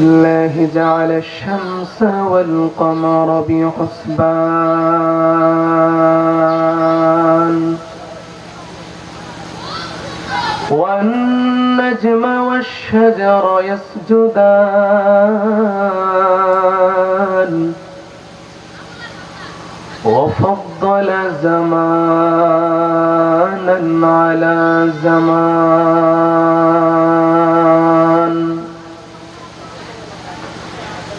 الله جعل الشمس والقمر بحسبان. والنجم والشجر يسجدان. وفضل زمانا على زمان.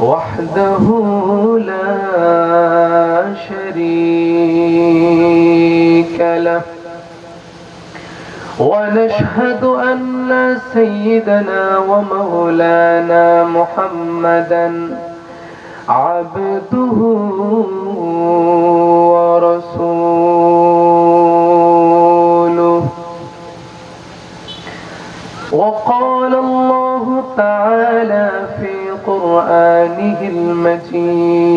وحده لا شريك له. ونشهد أن سيدنا ومولانا محمدا عبده ورسوله. وقال الله تعالى قرآنه المجيد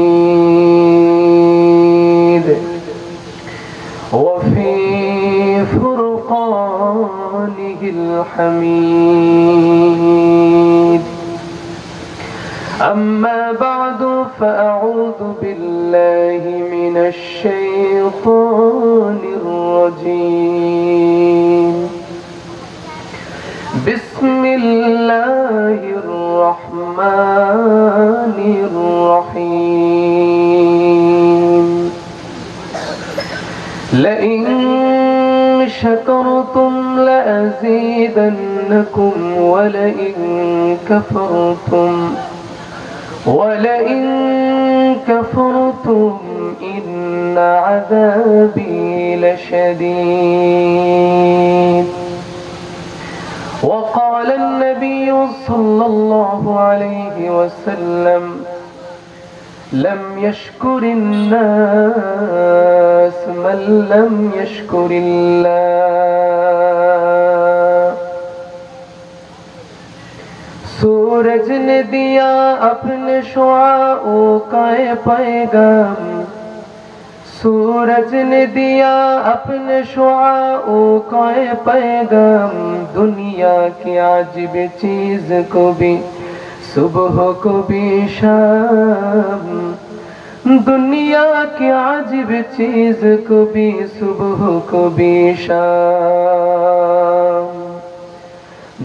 وفي فرقانه الحميد أما بعد فأعوذ بالله من الشيطان الرجيم بسم الله الرحمن الرحيم. لئن شكرتم لأزيدنكم ولئن كفرتم ولئن كفرتم إن عذابي لشديد وقال النبي صلى الله عليه وسلم لم يشكر الناس من لم يشكر الله सूरज ने दिया अपने शुआओं का पैगाम सूरज ने दिया अपने शुआओं का पैगाम दुनिया की आजिब चीज को भी सुबह को भी शाम दुनिया की आजिब चीज को भी सुबह को भी शाम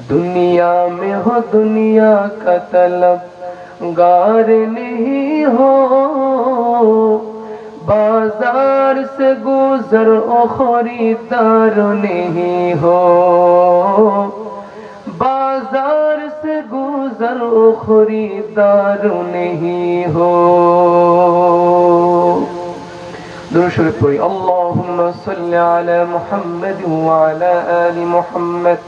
दुनिया में हो दुनिया का तलब गार नहीं हो बाजार से गुजर ओ खरीदार नहीं हो बाजार से गुजर ओ खरीदार नहीं हो दुरुशर पढ़ी अल्लाहुम्मा सल्ली अला मुहम्मद व अला आलि मुहम्मद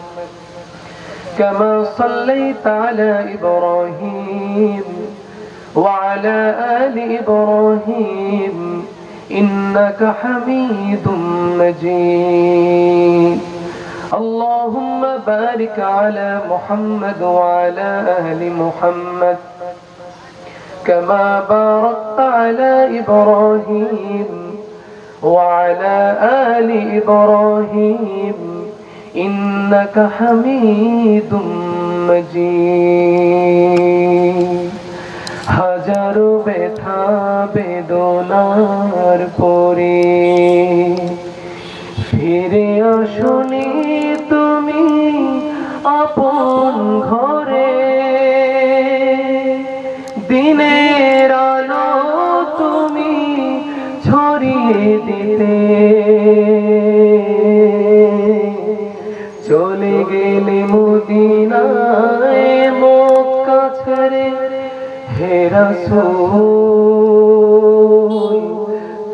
كما صليت على إبراهيم وعلى آل إبراهيم إنك حميد مجيد. اللهم بارك على محمد وعلى آل محمد. كما باركت على إبراهيم وعلى آل إبراهيم. إنك حميد مجيد. হাজারো ব্যথা বেদনার পরে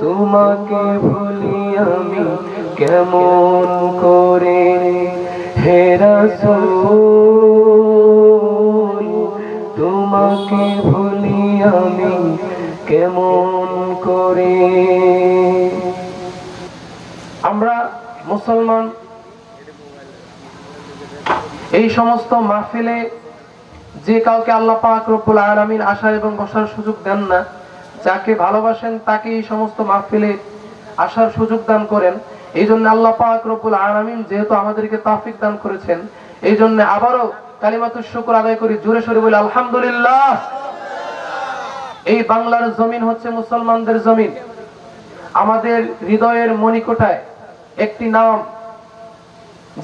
তোমাকে ভুলি আমি কেমন করে তোমাকে তোমাকে ভুলি আমি কেমন করে। আমরা মুসলমান, এই সমস্ত মাহফিলে যে কাউকে আল্লাহ পাক রব্বুল আলামিন আসার এবং বসার সুযোগ দেন না, যাকে ভালোবাসেন তাকে এই সমস্ত মাহফিলে আসার সুযোগ দান করেন। এই জন্য আল্লাহ পাক রব্বুল আলামিন যেহেতু আমাদেরকে তাফিক দান করেছেন, এই জন্য আবারও কালিমাতুর শুকুর আদায় করি, জোরে সরে বলে, আলহামদুলিল্লাহ। এই বাংলার জমিন হচ্ছে মুসলমানদের জমিন। আমাদের হৃদয়ের মণিকোটায় একটি নাম,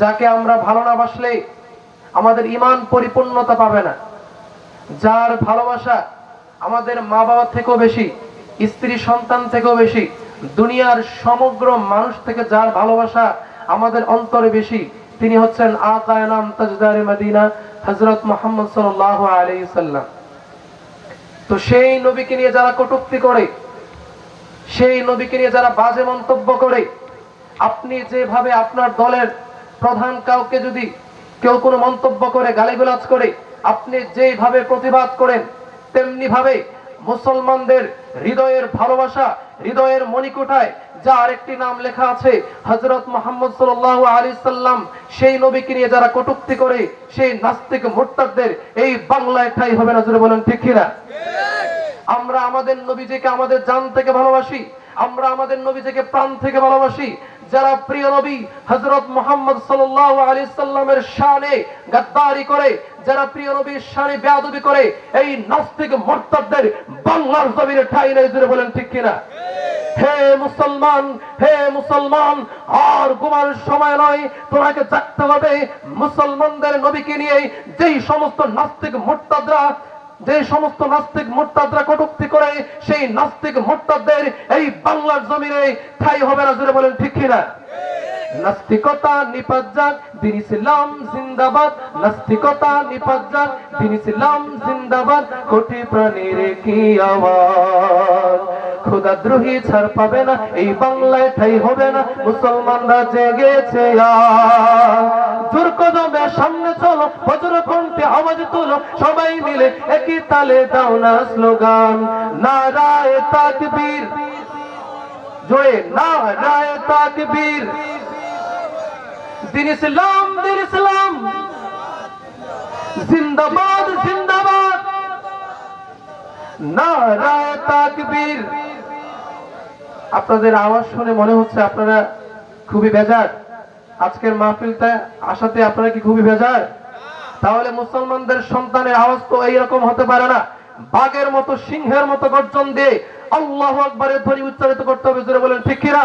যাকে আমরা ভালো না বাসলে আমাদের ইমান পরিপূর্ণতা পাবে না। যার ভালোবাসা আমাদের মা বাবা থেকেও বেশি, স্ত্রী সন্তান থেকেও বেশি, দুনিয়ার সমগ্র মানুষ থেকে যার ভালোবাসা আমাদের অন্তরে বেশি, তিনি হচ্ছেন আকায়নাম মদিনা হজরত মোহাম্মদ সাল্লাহ আলাইহি সাল্লাম। তো সেই নবীকে নিয়ে যারা কটুক্তি করে, সেই নবীকে নিয়ে যারা বাজে মন্তব্য করে, আপনি যেভাবে আপনার দলের প্রধান কাউকে যদি কেউ কোনো মন্তব্য করে, গালিগুলাজ করে, আপনি যেভাবে প্রতিবাদ করেন তেমনি ভাবে মুসলমানদের হৃদয়ের ভালোবাসা, হৃদয়ের মণিকোঠায় যার একটি নাম লেখা আছে হজরত মোহাম্মদ সাল্লাহ আলী সাল্লাম, সেই নবীকে নিয়ে যারা কটুক্তি করে, সেই নাস্তিক মোট্টাদের এই বাংলায় ঠাই হবে না বলেন ঠিক কিনা? আমরা আমাদের নবীজিকে আমাদের জান থেকে ভালোবাসি আমরা আমাদের নবীজিকে প্রাণ থেকে ভালোবাসি। যারা প্রিয় নবী হজরত মোহাম্মদ সাল্লাহ আলী সাল্লামের শানে গাদ্দারি করে, যারা প্রিয় নবীর শানে বেয়াদবি করে, এই নাস্তিক মোর্তাদের বাংলার জমিনে ঠাই নেই জুড়ে বলেন ঠিক কিনা? হে মুসলমান হে মুসলমান, আর ঘুমার সময় নয়। তোমাকে জাগতে হবে। মুসলমানদের নবীকে নিয়ে যেই সমস্ত নাস্তিক মোর্তাদরা যে সমস্ত নাস্তিক মোর্তাদরা কটুক্তি করে, সেই নাস্তিক মোর্তাদের এই বাংলার জমিনে ঠাই হবে না জুড়ে বলেন ঠিক কিনা? নাস্তিকতা নিপাত যাক দিন ইসলাম জিন্দাবাদ। নাস্তিকতা নিপাত যাক দিন ইসলাম জিন্দাবাদ। কোটি প্রাণীর কি আওয়াজ? খোদাদ্রোহী ছাড় পাবে না, এই বাংলায় ঠাই হবে না, মুসলমানরা জেগেছে জোর কদমে সামনে চলো, বজ্র কণ্ঠে আওয়াজ তুলো সবাই মিলে একই তালে দাও না স্লোগান। নারায় তাকবীর। জোরে, নারায় তাকবীর। দিন ইসলাম দিন ইসলাম। জিন্দাবাদ জিন্দাবাদ। নারায় তাকবীর। আপনাদের আওয়াজ শুনে মনে হচ্ছে আপনারা খুবই বেজার। আজকের মাহফিলটা আসাতে আপনারা কি খুবই বেজার? তাহলে মুসলমানদের সন্তানের আওয়াজ তো এইরকম হতে পারে না। বাঘের মতো, সিংহের মতো গর্জন দিয়ে আল্লাহ আকবরের ধ্বনি উচ্চারিত করতে হবে, জোরে বলেন, ঠিক কিনা?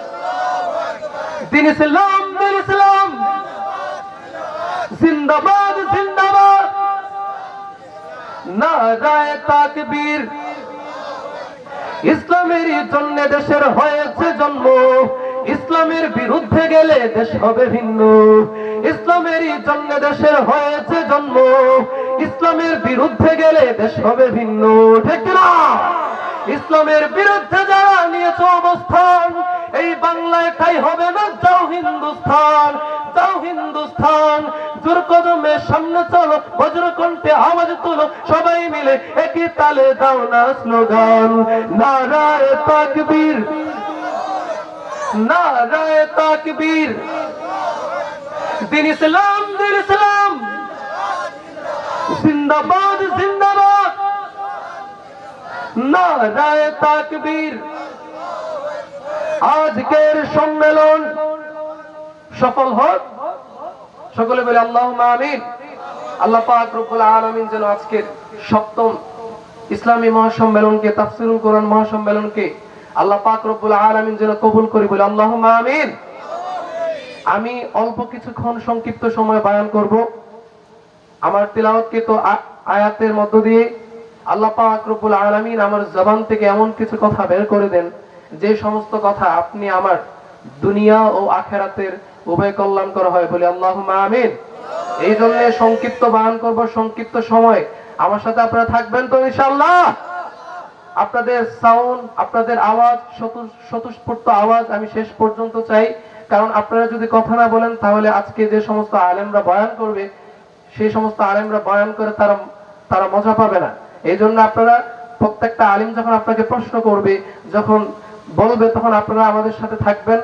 দিন ইসলাম দিন ইসলাম। জিন্দাবাদ জিন্দাবাদ। নারায় তাকবীর। ইসলামের জন্য দেশের হয়েছে জন্ম। ইসলামের বিরুদ্ধে গেলে দেশ হবে ভিন্ন। ইসলামের জন্য দেশের হয়েছে জন্ম। ইসলামের বিরুদ্ধে গেলে দেশ হবে ভিন্ন। ঠিক না ইসলামের বিরুদ্ধে যারা নিয়েছে অবস্থান, এই বাংলায় ঠাই হবে না যাও হিন্দুস্তান যাও হিন্দুস্তান জোর কদমে সামনে চলো বজ্র কণ্ঠে আওয়াজ তুলো, সবাই মিলে একই তালে দাও না স্লোগান। নারায় তাকবীর নারায় তাকবীর। দিন ইসলাম দিন ইসলাম। জিন্দাবাদ জিন্দাবাদ। আজকের সম্মেলন সফল হোক। সকলে বলে আল্লাহ আমিন। আল্লাহ পাক আলামিন যেন আজকের সপ্তম ইসলামী মহাসম্মেলনকে, তাফসিরুল কোরআন মহাসম্মেলনকে আল্লাহ পাক রব্বুল আলামিন যেন কবুল করি বলে আল্লাহ আমিন। আমি অল্প কিছুক্ষণ সংক্ষিপ্ত সময় বায়ান করব। আমার তেলাওয়াতকে তো আয়াতের মধ্য দিয়ে আল্লাহ পাক আলামিন আমার জবান থেকে এমন কিছু কথা বের করে দেন, যে সমস্ত কথা আপনি আমার দুনিয়া ও আখেরাতের উভয় কল্যাণ করা হয়। বলে আল্লাহ আমিন। এই জন্য সংক্ষিপ্ত বায়ান করব, সংক্ষিপ্ত সময়। আমার সাথে আপনারা থাকবেন তো ইনশাআল্লাহ? আপনাদের সাউন্ড আপনাদের আওয়াজ স্বতঃ- স্বতঃস্ফূর্ত আওয়াজ আমি শেষ পর্যন্ত চাই। কারণ আপনারা যদি কথা না বলেন, তাহলে আজকে যে সমস্ত আলেমরা বয়ান করবে, সেই সমস্ত আলেমরা বয়ান করে তারা তারা মজা পাবে না। এই জন্য আপনারা প্রত্যেকটা আলিম যখন আপনাকে প্রশ্ন করবে যখন বলবে তখন আপনারা আমাদের সাথে থাকবেন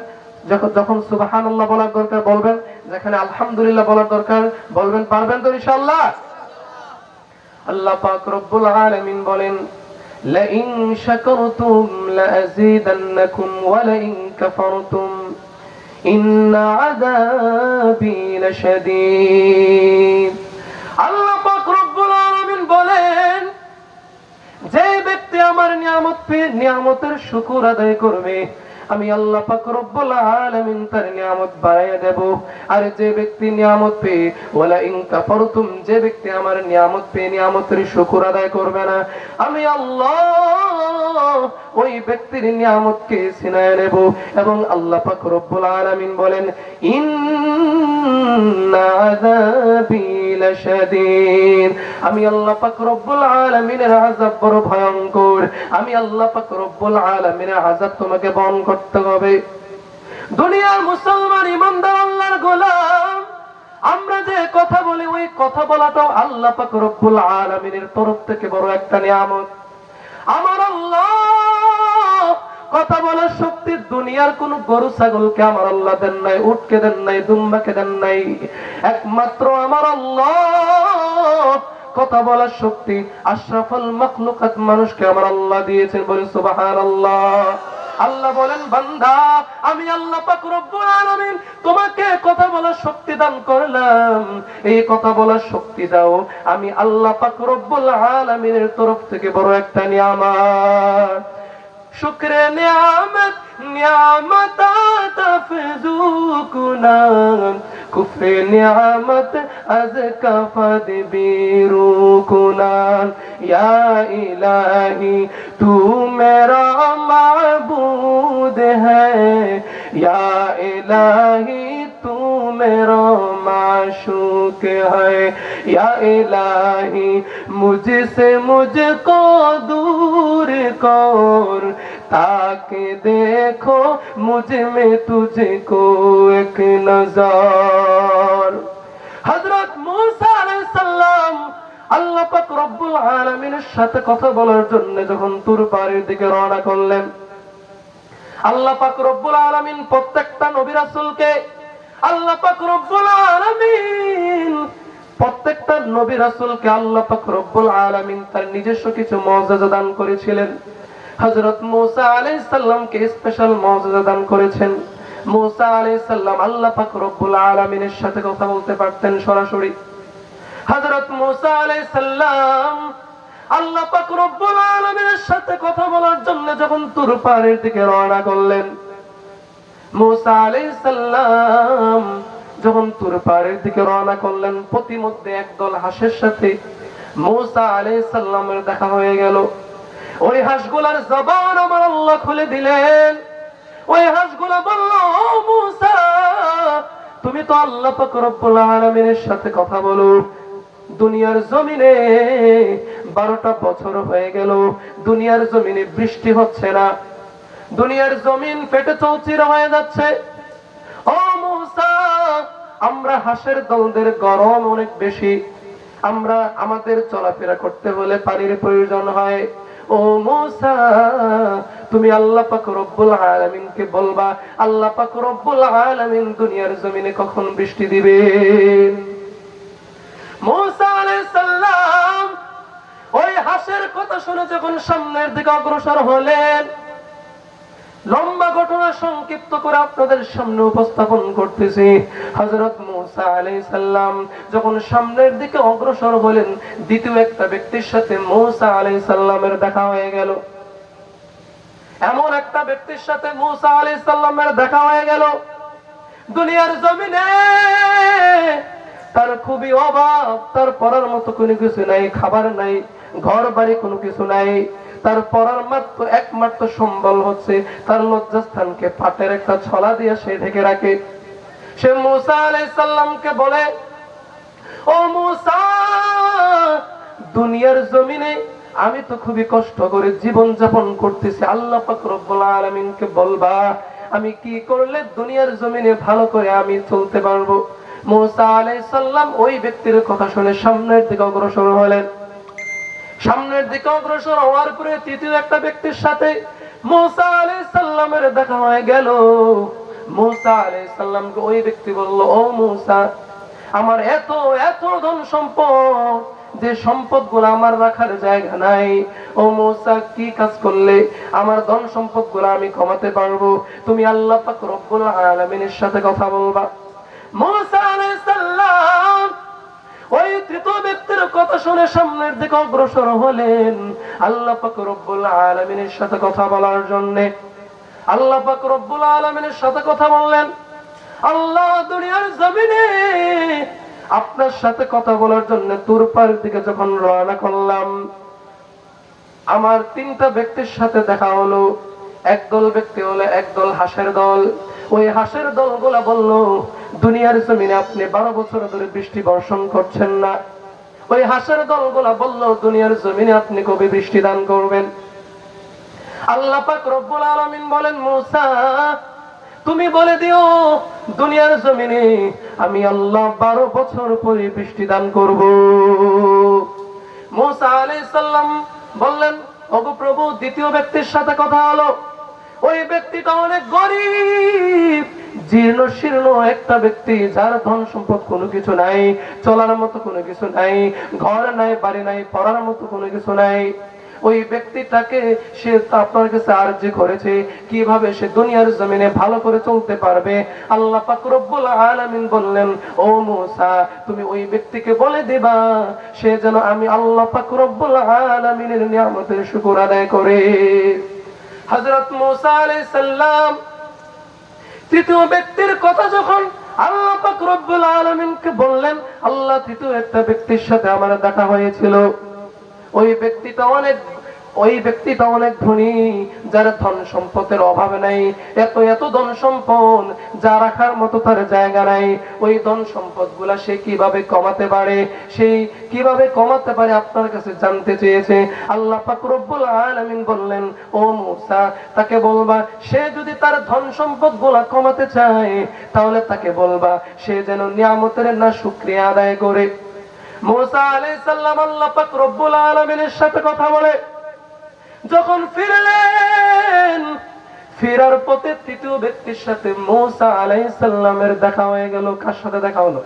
যখন যখন সুবাহান বলার দরকার বলবেন যেখানে আলহামদুলিল্লাহ বলার দরকার বলবেন পারবেন তো ইনশাআল্লাহ আল্লাহ পাক রব্বুল আলামিন বলেন لئن شكرتم لأزيدنكم ولئن كفرتم إن عذابي لشديد আল্লাহ পাক রব্বুল আলামিন বলেন যে ব্যক্তি আমার নিয়ামত পেয়ে নিয়ামতের শুকুর আদায় করবে, আমি আল্লাহ পাক তার নিয়ামত বাড়াইয়া দেব। আর যে ব্যক্তি নিয়ামত পেয়ে ওয়ালা ইন কাফারতুম, যে ব্যক্তি আমার নিয়ামত পেয়ে নিয়ামতের শুকুর আদায় করবে না, আমি আল্লাহ ওই ব্যক্তির নিয়ামতকে ছিনায় নেব এবং আল্লাহ পাক রব্বুল আলামিন বলেন, ইন্না আমি আল্লাহ পাক রব্বুল আলামিনের আযাব বড় ভয়ঙ্কর। আমি আল্লাহ পাক রব্বুল আলামিনের আযাব তোমাকে বহন করতে হবে। দুনিয়ার মুসলমান ইমানদার আল্লাহর গোলাম। আমরা যে কথা বলি, ওই কথা বলাটাও আল্লাহ পাক রব্বুল আলামিনের তরফ থেকে বড় একটা নিয়ামত। আমার আল্লাহ কথা বলার শক্তি, দুনিয়ার কোন গরু, ছাগলকে আমার আল্লাহ দেন নাই, উটকে দেন নাই, দুম্বাকে দেন নাই, একমাত্র আমার আল্লাহ। কথা বলার শক্তি, আশরাফুল মাখলুকাত মানুষকে আমার আল্লাহ দিয়েছেন বলে সুবহানাল্লাহ। আল্লাহ বলেন, বান্দা, আমি আল্লাহ পাক রব্বুল আলামিন তোমাকে কথা বলার শক্তি দান করলাম। এই কথা বলার শক্তি দাও, আমি আল্লাহ পাক রব্বুল আলামিনের তরফ থেকে বড় একটা নিয়ামত। শুক্রে নিয়ামত নিয়ামত তফজুকুনা কুফরে নিয়ামত আজ কফদ বিরুকুনা ইয়া ইলাহি তু মেরা মাবুদ হ্যায় ইয়া ইলাহি মেরো মাশু কে হ্যাহি মুঝসে মুঝ কো দূর কর। তাকে দেখো মুঝ মে তুঝ কো এক নজর। হজরত মুসালাম আল্লাহ পাক রব্বুল আলমিনের সাথে কথা বলার জন্য যখন তুর পারের দিকে রওনা করলেন আল্লাহ পাক রব্বুল আলামিন প্রত্যেকটা নবী রাসূলকে আল্লাহ পাক রব্বুল আলামিন প্রত্যেকটা নবী রাসূলকে আল্লাহ পাক রব্বুল আলামিন তার নিজস্ব কিছু মুজিজা দান করেছিলেন। হযরত মূসা আলাইহিস সালামকে স্পেশাল মুজিজা দান করেছেন। মূসা আলাইহিস সালাম আল্লাহ পাক রব্বুল আলামিনের সাথে কথা বলতে পারতেন সরাসরি। হযরত মূসা আলাইহিস সালাম আল্লাহ আলামিনের সাথে কথা বলার জন্য যখন তুর পাহাড়ের দিকে রওনা করলেন, মুসা যখন তুর পাহাড়ের দিকে রওনা করলেন, প্রতিমধ্যে একদল হাঁসের সাথে মুসা আলাইহিস সালামের দেখা হয়ে গেল। ওই হাঁসগুলার জবান আমার আল্লাহ খুলে দিলেন। ওই হাঁসগুলা বলল মুসা, তুমি তো আল্লাহ পাক রব্বুল আলামিনের সাথে কথা বলো। দুনিয়ার জমিনে বারোটা বছর হয়ে গেল, দুনিয়ার জমিনে বৃষ্টি হচ্ছে না। দুনিয়ার জমিন পেটে চৌচির হয়ে যাচ্ছে। ও আমরা হাঁসের দলদের গরম অনেক বেশি। আমরা আমাদের চলাফেরা করতে হলে পানির প্রয়োজন হয়। ও মুসা, তুমি আল্লাহ পাক রব্বুল আলামিনকে বলবা, আল্লাহ পাক রব্বুল আলামিন দুনিয়ার জমিনে কখন বৃষ্টি দিবেন? মুসা আলাইহিস সালাম ওই হাঁসের কথা শুনে যখন সামনের দিকে অগ্রসর হলেন, লম্বা ঘটনা সংক্ষিপ্ত করে আপনাদের সামনে উপস্থাপন করতেছি। হযরত মুসা আলাইহিস সালাম যখন সামনের দিকে অগ্রসর হলেন, দ্বিতীয় একটা ব্যক্তির সাথে মুসা আলাইহিস সালামের দেখা হয়ে গেল। এমন একটা ব্যক্তির সাথে মুসা আলাইহিস সালামের দেখা হয়ে গেল। দুনিয়ার জমিনে খুবই অভাব। তার পড়ার মতো কোনো কিছু নাই, খাবার নাই ঘর বাড়ি কোনো কিছু নাই। তার পরার মাত্র একমাত্র সম্বল হচ্ছে তার লজ্জাস্থানকে, পাটের একটা ছলা দিয়ে সে ঢেকে রাখে। সে মুসা আলাইসাল্লামকে বলে, ও মুসা, দুনিয়ার জমিনে আমি তো খুবই কষ্ট করে জীবন যাপন করতেছি। আল্লাহ রব্বুল আলামিনকে বলবা, আমি কি করলে দুনিয়ার জমিনে ভালো করে আমি চলতে পারব? মুসা আলাইহিস সালাম ওই ব্যক্তির কথা শুনে সামনের দিকে অগ্রসর হলেন। সামনের দিকে অগ্রসর হওয়ার পরে তৃতীয় একটা ব্যক্তির সাথে মুসা আলাইহিস সালামের দেখা হয়ে গেল। মুসা আলাইহিস ওই ব্যক্তি বলল, ও মুসা, আমার এত এত ধন সম্পদ, যে সম্পদগুলো আমার রাখার জায়গা নাই। ও মৌসা, কি কাজ করলে আমার ধন সম্পদগুলো আমি কমাতে পারব? তুমি আল্লাহ পাক রব্বুল আলামিনের সাথে কথা বলবা। আল্লাহ দুনিয়ার আপনার সাথে কথা বলার জন্য তুরপার দিকে যখন রওনা করলাম, আমার তিনটা ব্যক্তির সাথে দেখা হলো। একদল ব্যক্তি হলো একদল হাঁসের দল। ওই হাঁসের দলগুলা বলল, দুনিয়ার জমিনে আপনি বারো বছর ধরে বৃষ্টি বর্ষণ করছেন না। ওই হাঁসের দলগুলা বলল, দুনিয়ার জমিনে আপনি কবে বৃষ্টি দান করবেন? আল্লাহ পাক রব্বুল আলামিন বলেন, মুসা, তুমি বলে দিও, দুনিয়ার জমিনে আমি আল্লাহ বারো বছর পরে বৃষ্টি দান করব। মুসা আলাইহিস সালাম বললেন ওগো প্রভু, দ্বিতীয় ব্যক্তির সাথে কথা হলো ওই ব্যক্তিটা অনেক গরিব। জীর্ণ শীর্ণ একটা ব্যক্তি, যার ধন সম্পদ কোনো কিছু নাই, চলার মতো কোনো কিছু নাই, ঘর নাই, বাড়ি নাই, পড়ার মতো কোনো কিছু নাই। ওই ব্যক্তিটাকে সে আপনার কাছে আর্জি করেছে, কীভাবে সে দুনিয়ার জমিনে ভালো করে চলতে পারবে? আল্লাহ পাক আলামিন বললেন, ও মুসা, তুমি ওই ব্যক্তিকে বলে দিবা, সে যেন আমি আল্লাহ পাক রব্বুল আলামিনের নিয়ামতের শুকর আদায় করে। হযরত মুসা আলাইহিস সালাম তৃতীয় ব্যক্তির কথা যখন আল্লাহ পাক রব্বুল আলামিনকে বললেন, আল্লাহ তৃতীয় একটা ব্যক্তির সাথে আমার দেখা হয়েছিল। ওই ব্যক্তিটা অনেক ওই ব্যক্তিটা অনেক ধনী, যার ধন সম্পদের অভাব নাই, এত এত ধন সম্পদ যা রাখার মতো তার জায়গা নাই, ওই ধন সম্পদগুলা সে কীভাবে কমাতে পারে? সেই কীভাবে কমাতে পারে আপনার কাছে জানতে চেয়েছে? আল্লাহ পাক রব্বুল আলামিন বললেন, ও মুসা, তাকে বলবা, সে যদি তার ধন সম্পদগুলা কমাতে চায়, তাহলে তাকে বলবা, সে যেন নিয়ামতের না শুকরিয়া আদায় করে। মুসা আলাইহিস সালাম আল্লাহ পাক আলামিনের সাথে কথা বলে। যখন ফিরলেন, ফেরার পথে তৃতীয় ব্যক্তির সাথে মুসা আলাইহিস সালামের দেখা হয়ে গেল। কার সাথে দেখা হলো?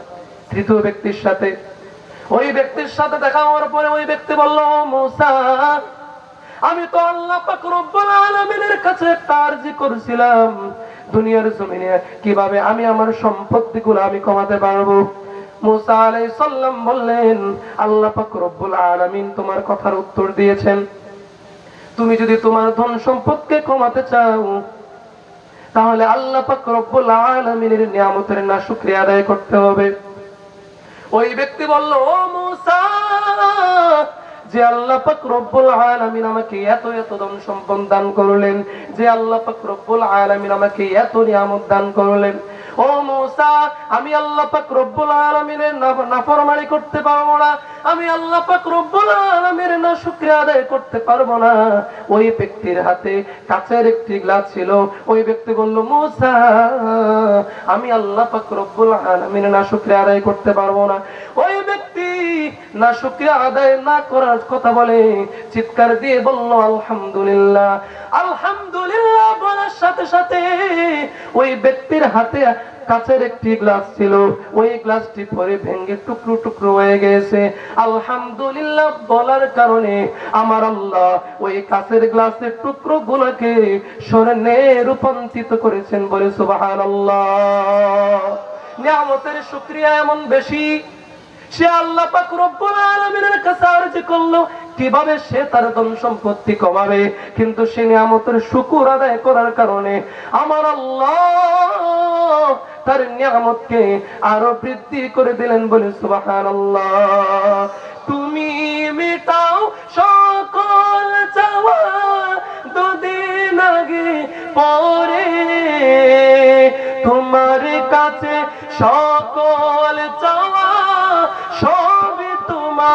তৃতীয় ব্যক্তির সাথে। ওই ব্যক্তির সাথে দেখা হওয়ার পরে ওই ব্যক্তি বলল, "ও মুসা, আমি তো আল্লাহ পাক রব্বুল আলামিনের কাছে আরজি করেছিলাম। দুনিয়ার জমিনে কীভাবে আমি আমার সম্পত্তিগুলো আমি কমাতে পারব? মুসা আলাইহিস সালাম বললেন, আল্লাহ পাক রব্বুল আলামিন তোমার কথার উত্তর দিয়েছেন। তুমি যদি তোমার ধন সম্পদকে কমাতে চাও, তাহলে আল্লাহ পাক রব্বুল আলামিনের নিয়ামতের না শুকরিয়া আদায় করতে হবে। ওই ব্যক্তি বলল, ও মুসা, যে আল্লাহ পাক রব্বুল আলামিন আমাকে এত এত ধন সম্পদ দান করলেন, যে আল্লাহ পাক রব্বুল আলামিন আমাকে এত নিয়ামত দান করলেন ও মৌসা, আমি আল্লাহ পাক রব্বুল আলামিনের নাফরমানি করতে পারব না। আমি আল্লাহ পাক রব্বুল আলামিনের না শুকরিয়া আদায় করতে পারব না। ওই ব্যক্তির হাতে কাঁচের একটি গ্লাস ছিল। ওই ব্যক্তি বলল, মৌসা, আমি আল্লাহ পাক রব্বুল আলামিনের না শুকরিয়া আদায় করতে পারব না। ওই ব্যক্তি না শুকরিয়া আদায় না করার কথা বলে, চিৎকার দিয়ে বলল, আলহামদুলিল্লাহ। আলহামদুলিল্লাহ বলার সাথে সাথে ওই ব্যক্তির হাতে কাছের একটি গ্লাস ছিল। ওই গ্লাসটি পরে ভেঙে টুকরো টুকরো হয়ে গেছে। আলহামদুলিল্লাহ বলার কারণে আমার আল্লাহ ওই কাছের গ্লাসের টুকরো গুলোকে স্বর্ণে রূপান্তরিত করেছেন বলে আল্লাহ নিয়ামতের শুক্রিয়া এমন বেশি সে আল্লাহ পাক রব্বুল আলামিনের কাছে আরজি করল, কীভাবে সে তার ধন সম্পত্তি কমাবে? কিন্তু সে নিয়ামতের শুকুর আদায় করার কারণে আমার আল্লাহ তার নিয়ামতকে আরও বৃদ্ধি করে দিলেন বলে সুবহানাল্লাহ। তুমি মিটাও সকল চাওয়া দুদিন আগে পরে। তোমার কাছে সকল চাওয়া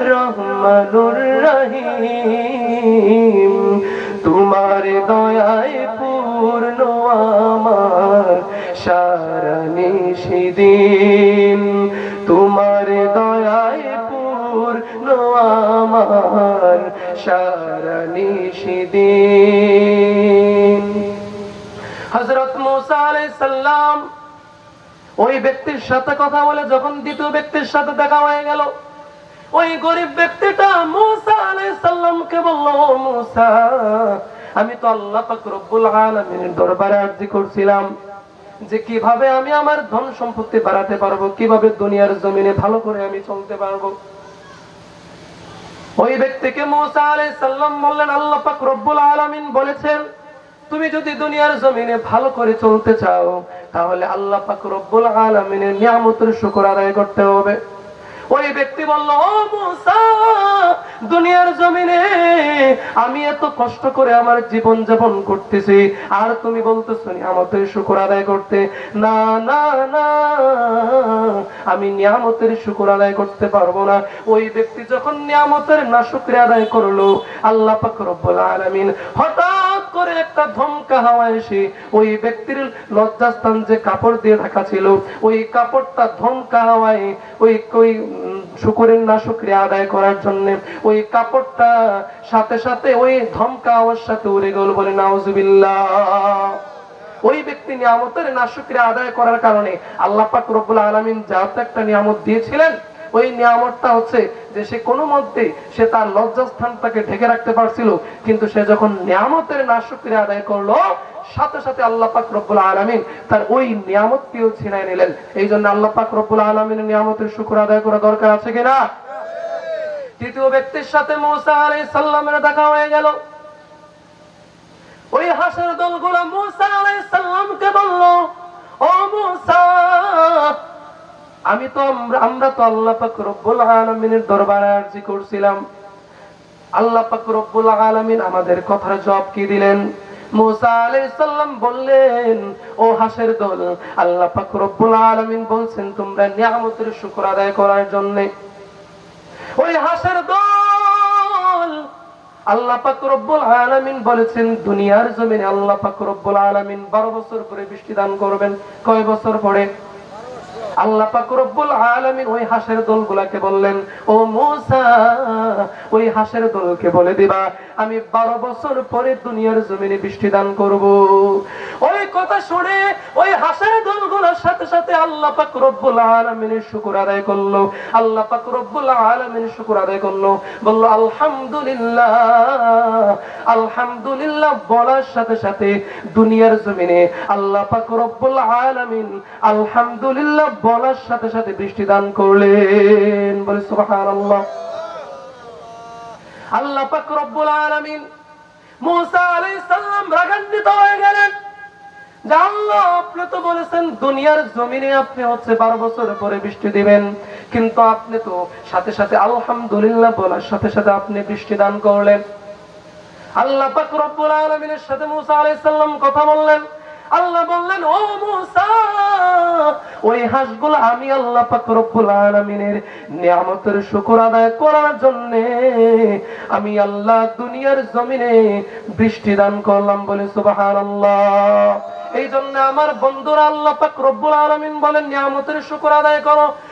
রহমানুর রহিম। তোমার দয়ায় পূর্ণ আমার সারা নিশিদিন। তোমার দয়ায় পূর্ণ আমার সারা নিশিদিন। হজরত মুসা সালাম ওই ব্যক্তির সাথে কথা বলে যখন দ্বিতীয় ব্যক্তির সাথে দেখা হয়ে গেল ওই গরিব ব্যক্তিটা মুসা আলাইহিস সালামকে বলল মুসা, আমি তো আল্লাহ রব্বুল আলামিনের দরবারে আরজি করছিলাম যে কীভাবে আমি আমার ধন সম্পত্তি বাড়াতে পারব, কীভাবে দুনিয়ার জমিনে ভালো করে আমি চলতে পারব? ওই ব্যক্তিকে মুসা আলাইহিস সালাম বললেন, আল্লাহ পাক রব্বুল আলামিন বলেছেন, তুমি যদি দুনিয়ার জমিনে ভালো করে চলতে চাও, তাহলে আল্লাহ পাক রব্বুল আলামিনের নিয়ামতের শুকর আদায় করতে হবে। ওই ব্যক্তি বলল দুনিয়ার জমিনে আমি এত কষ্ট করে আমার জীবন যাপন করতেছি, আর তুমি বলতেছো নিয়ামতের শুকর আদায় করতে। না না না, আমি নিয়ামতের শুকর আদায় করতে পারব না। ওই ব্যক্তি যখন নিয়ামতের না শুক্র আদায় করল, আল্লাহ পাক রব্বুল আলামিন হঠাৎ করে একটা ধমকা হাওয়া এসে ওই ব্যক্তির লজ্জাস্থান যে কাপড় দিয়ে ঢাকা ছিল, ওই কাপড়টা ধমকা হাওয়ায় ওই ওই শুকুরের না শুক্রিয়া আদায় করার জন্য ওই কাপড়টা সাথে সাথে ওই ধমকা হাওয়ার সাথে উড়ে গেল বলে নাউজুবিল্লাহ। ওই ব্যক্তি নিয়ামতের নাশুক্রিয়া আদায় করার কারণে আল্লাহ পাক রব্বুল আলামিন যা একটা নিয়ামত দিয়েছিলেন, ওই নিয়ামতটা হচ্ছে যে সে কোনো মধ্যে সে তার লজ্জাস্থানটাকে ঢেকে রাখতে পারছিল, কিন্তু সে যখন নিয়ামতের নাশুক্রিয়া আদায় করল, সাথে সাথে আল্লাহ পাক রব্বুল আলামিন তার ওই নিয়ামতকেও ছিনায় নিলেন। এই জন্য আল্লাহ পাক রব্বুল আলামিনের নিয়ামতের শুকর আদায় করা দরকার আছে কিনা? তৃতীয় ব্যক্তির সাথে মৌসা আলাইহিস সালামের দেখা হয়ে গেল। ওই হাসের দলগুলো মুসা আলাইহিস সালামকে বলল, ও মুসা আমি তো আমরা তো আল্লাহ পাক রব্বুল আলামিনের দরবারে আরজি করছিলাম। আল্লাহ পাক রব্বুল আলামিন আমাদের কথার জবাব কি দিলেন? বললেন, ও হাসের দল, আল্লাহ আলামিন বলছেন তোমরা নিয়ামতের শুকর আদায় করার জন্য। ওই হাসের দল, আল্লাহ আলামিন বলেছেন, দুনিয়ার জমিনে আল্লাহ পাক রব্বুল আলামিন 12 বছর পরে বৃষ্টি দান করবেন। কয় বছর পরে? আল্লাহ পাক রব্বুল আলামিন ওই হাঁসের দলগুলাকে বললেন, ও মুসা, ওই হাঁসের দলকে বলে দিবা, আমি 12 বছর পরে দুনিয়ার জমিনে বৃষ্টি দান করব। ওই কথা শুনে ওই হাঁসের দলগুলোর সাথে সাথে আল্লাহ পাক রব্বুল শুকর আদায় করল। আল্লাহ পাক রব্বুল শুকর আদায় করল। বলল, আলহামদুলিল্লাহ আলহামদুলিল্লাহ বলার সাথে সাথে দুনিয়ার জমিনে আল্লাহ পাক রব্বুল আলামিন আলহামদুলিল্লাহ বলার সাথে সাথে বৃষ্টি দান করলেন। বলে, সুবহানাল্লাহ। আল্লাহ পাক রব্বুল আলামিন আপনি হচ্ছে বারো বছর পরে বৃষ্টি দিবেন। কিন্তু আপনি তো সাথে সাথে আলহামদুলিল্লাহ বলার সাথে সাথে আপনি বৃষ্টি দান করলেন। আলামিনের সাথে মুসা সালাম কথা বললেন। আল্লাহ বললেন, ও মুসা, ওই হাঁসগুলো আমি আল্লাহ পাক রব্বুল আলামিনের নিয়ামতের শুকর আদায় করার জন্য আমি আল্লাহ দুনিয়ার জমিনে বৃষ্টি দান করলাম বলে সুবহানাল্লাহ। এই জন্য আমার বন্ধুরা আল্লাহ পাক রব্বুল আলামিন বলেন, নিয়ামতের শুকর আদায় করো।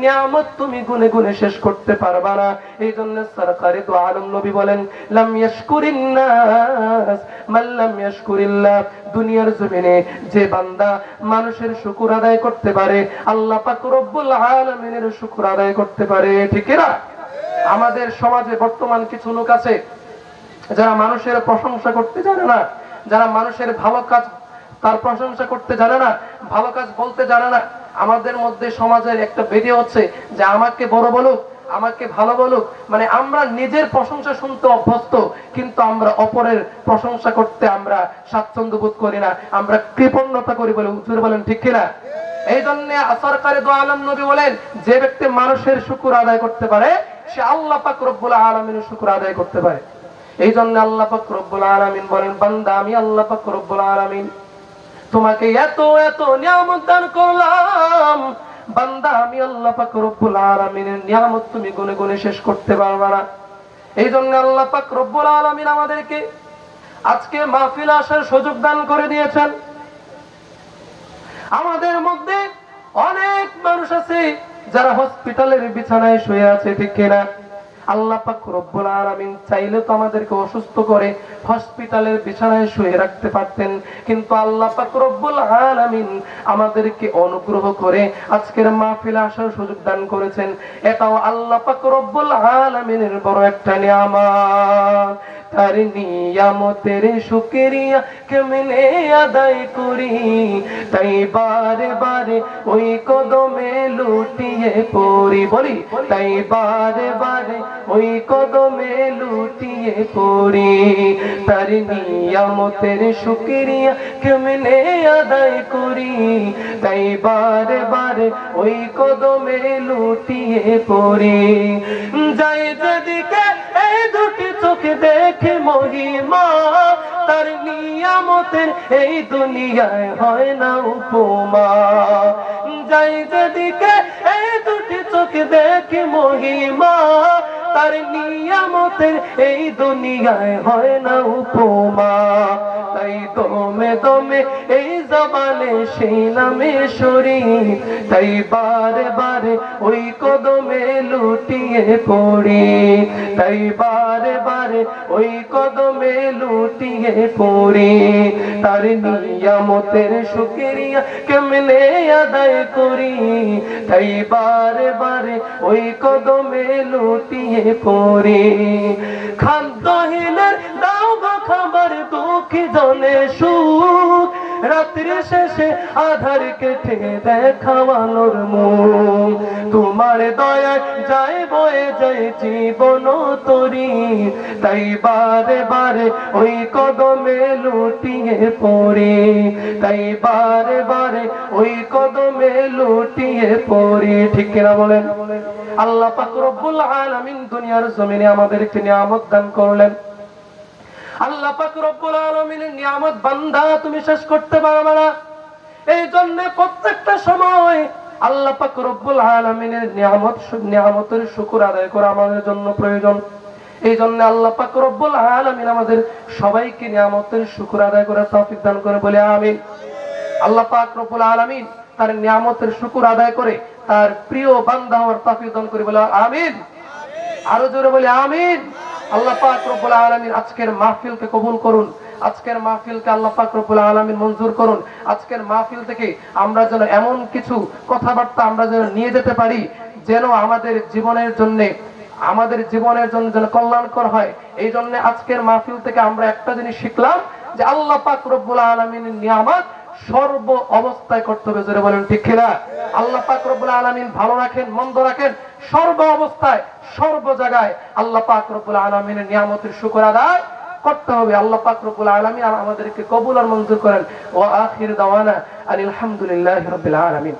নিয়ামত তুমি গুনে গুনে শেষ করতে পারবা না। এই জন্য সরকারি তো আলম নবী বলেন দুনিয়ার জমিনে যে বান্দা মানুষের শুকর আদায় করতে পারে, আল্লাহ পাক রব্বুল আলামিনের শুকর আদায় করতে পারে, ঠিক না? আমাদের সমাজে বর্তমান কিছু লোক আছে, যারা মানুষের প্রশংসা করতে জানে না, যারা মানুষের ভালো কাজ, তার প্রশংসা করতে জানে না, ভালো কাজ বলতে জানে না। আমাদের মধ্যে সমাজের একটা বেরিয়ে হচ্ছে যে আমাকে বড় বলুক, আমাকে ভালো বলুক মানে আমরা নিজের প্রশংসা শুনতে অভ্যস্ত, কিন্তু আমরা অপরের প্রশংসা করতে আমরা স্বাচ্ছন্দ্য বোধ করি না, আমরা কৃপণতা করি বলে হুজুর বলেন ঠিক কিনা? এই জন্য সরকারি দো আলম নবী বলেন, যে ব্যক্তি মানুষের শুকুর আদায় করতে পারে, সে আল্লাহ পাক রব্বুল আলমিনের শুকুর আদায় করতে পারে। এই জন্য আল্লাহ পাক রব্বুল আলামিন বলেন, বান্দা, আমি আল্লাহ পাক রব্বুল আলামিন তোমাকে এত এত নিয়ামত দান করলাম। বান্দা, আমি আল্লাহ পাক রব্বুল আলামিনের নিয়ামত তুমি গুনে গুনে শেষ করতে পারবে না। এই জন্য আল্লাহ পাক রব্বুল আলামিন আমাদেরকে আজকে মাহফিল আসার সুযোগ দান করে দিয়েছেন। আমাদের মধ্যে অনেক মানুষ আছে যারা হসপিটালের বিছানায় শুয়ে আছে, ঠিক কিনা? আল্লাহ পাক রব্বুল আলমিন চাইলে তো আমাদেরকে অসুস্থ করে হসপিটালের বিছানায় শুয়ে রাখতে পারতেন, কিন্তু আল্লাহ পাক রব্বুল আলমিন আমাদেরকে অনুগ্রহ করে আজকের মাহফিলে আসার সুযোগ দান করেছেন। এটাও আল্লাহ পাক রব্বুল আলমিনের বড় একটা নিয়ামত। তার নিয়ামতের শুকরিয়া কেমনে আদায় করি। তাই বারে বারে ওই কদমে লুটিয়ে পড়ি। বলি, তাই বারে বারে ওই কদমে লুটিয়ে পড়ি। তার নিয়ামতের শুকরিয়া কেমনে আদায় করি। তাই বারে বারে ওই কদমে লুটিয়ে পড়ি। যাই এই দুটি চোখে দেখে মহিমা, তার নিয়ামতের এই দুনিয়ায় হয় না উপমা। যাই যেদিকে এই দুটি চোখে দেখে মহিমা তার নিয়ামতের এই দুনিয়ায় হয় না উপমা। তাই দমে দমে এই জবানে সেই নামে সরি তাই বারে বারে ওই কদমে লুটিয়ে পড়ি। তাই বারে বারে ওই কদমে লুটিয়ে পড়ি। তার নিয়ামতের শুকরিয়া কেমনে আদায় করি? তাই বারে বারে ওই কদমে লুটিয়ে পড়ি। খাদ্যহীনের দাও বা খাবার দুঃখী জনে সুখ। রাত্রি শেষে আধার কেটে দেখাওয়ানোর মুখ তোমার দয়ায় যায় বয়ে যায় জীবন তরি, তাই বারে বারে ওই কদমে লুটিয়ে পড়ে। তাই বারে বারে ওই কদমে লুটিয়ে পড়ে। ঠিক কিনা বলেন? আল্লাহ পাক রব্বুল আলামিন দুনিয়ার জমিনে আমাদেরকে নিয়ামত দান করলেন। আল্লাহ পাক আলামিনের নিয়ামত বান্দা, তুমি শেষ করতে পারবে না। এই জন্য প্রত্যেকটা সময় আল্লাহ পাক আলামিনের নিয়ামত নিয়ামতের শুকর আদায় করা আমাদের জন্য প্রয়োজন। এই জন্য আল্লাহ পাক রব্বুল আলামিন আমাদের সবাইকে নিয়ামতের শুকুর আদায় করার তৌফিক দান করে বলে আমিন। আল্লাহ পাক রব্বুল আলামিন তার নিয়ামতের শুকুর আদায় করে তার প্রিয় বান্দা হওয়ার তৌফিক দান করে বলে আমিন। আরও জোরে বলে আমিন। আল্লাহ পাক রব্বুল আলামিন আজকের মাহফিলকে কবুল করুন। আজকের মাহফিলকে আল্লাহ পাক রব্বুল আলামিন মঞ্জুর করুন। আজকের মাহফিল থেকে আমরা যেন এমন কিছু কথাবার্তা আমরা যেন নিয়ে যেতে পারি, যেন আমাদের জীবনের জন্য, আমাদের জীবনের জন্য যেন কল্যাণকর হয়। এই জন্য আজকের মাহফিল থেকে আমরা একটা জিনিস শিখলাম যে আল্লাহ পাক রব্বুল আলামিনের নিয়ামত সর্ব অবস্থায় কর্তব্য জোরে বলেন ঠিক কিনা? আল্লাহ পাক রব্বুল আলামিন ভালো রাখেন, মন্দ রাখেন, সর্ব অবস্থায়, সর্ব জায়গায় আল্লাহ পাক রব্বুল আলামিনের নিয়ামতের শুকর আদায় করতে হবে। আল্লাহ পাক রব্বুল আলামিন আমাদেরকে কবুল আর মঞ্জুর করেন। ও আখির দাওয়ানা আলহামদুলিল্লাহি রাব্বিল আলামিন।